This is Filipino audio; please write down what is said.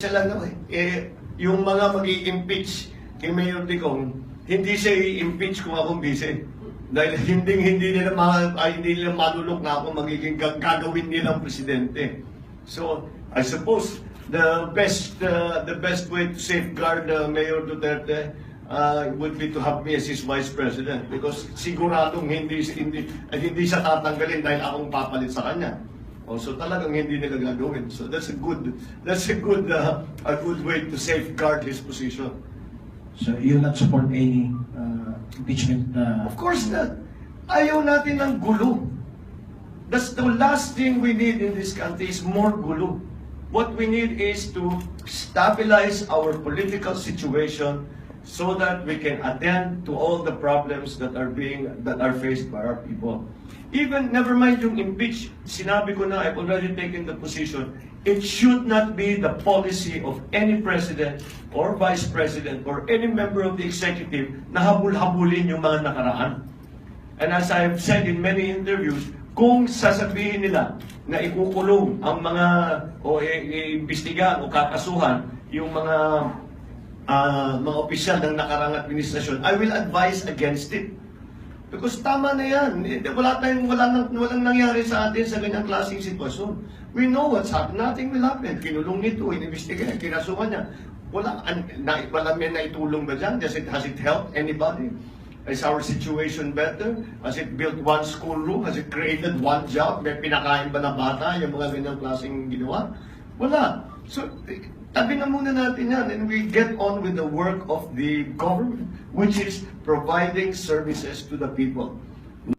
Siya lang naman eh, yung mga mag impeach kay Mayor Digong, hindi siya i-impeach kung akong vice. Dahil hindi hindi nila ma, ay, hindi nila manulok na ako magiging gag- gagawin nilang presidente. So, I suppose the best uh, the best way to safeguard uh, Mayor Duterte uh, would be to have me as his vice president because siguradong hindi hindi hindi siya tatanggalin dahil akong papalit sa kanya. Oh, so talagang hindi nila gagawin. So that's a good that's a good uh, a good way to safeguard his position. So you will not support any uh, impeachment uh, Of course not. Ayaw natin ng gulo. That's the last thing we need in this country is more gulo. What we need is to stabilize our political situation so that we can attend to all the problems that are being that are faced by our people. Even never mind yung impeach, sinabi ko na I've already taken the position. It should not be the policy of any president or vice president or any member of the executive na habul-habulin yung mga nakaraan. And as I have said in many interviews, kung sasabihin nila na ikukulong ang mga o iimbestigahan o kakasuhan yung mga ah, mga opisyal ng nakarang administrasyon, I will advise against it. Because tama na yan. Eh, Wala tayong, wala nang, walang nangyari sa atin sa ganyang klaseng sitwasyon. We know what's happened. Nothing will happen. Kinulong nito, inimbestigahan, kinasuhan niya. Wala, an, na, wala may naitulong ba dyan? Does it, has it helped anybody? Is our situation better? Has it built one school room? Has it created one job? May pinakain ba na bata? Yung mga ganyang klaseng ginawa? Wala. So, tabi na muna natin yan and we get on with the work of the government, which is providing services to the people.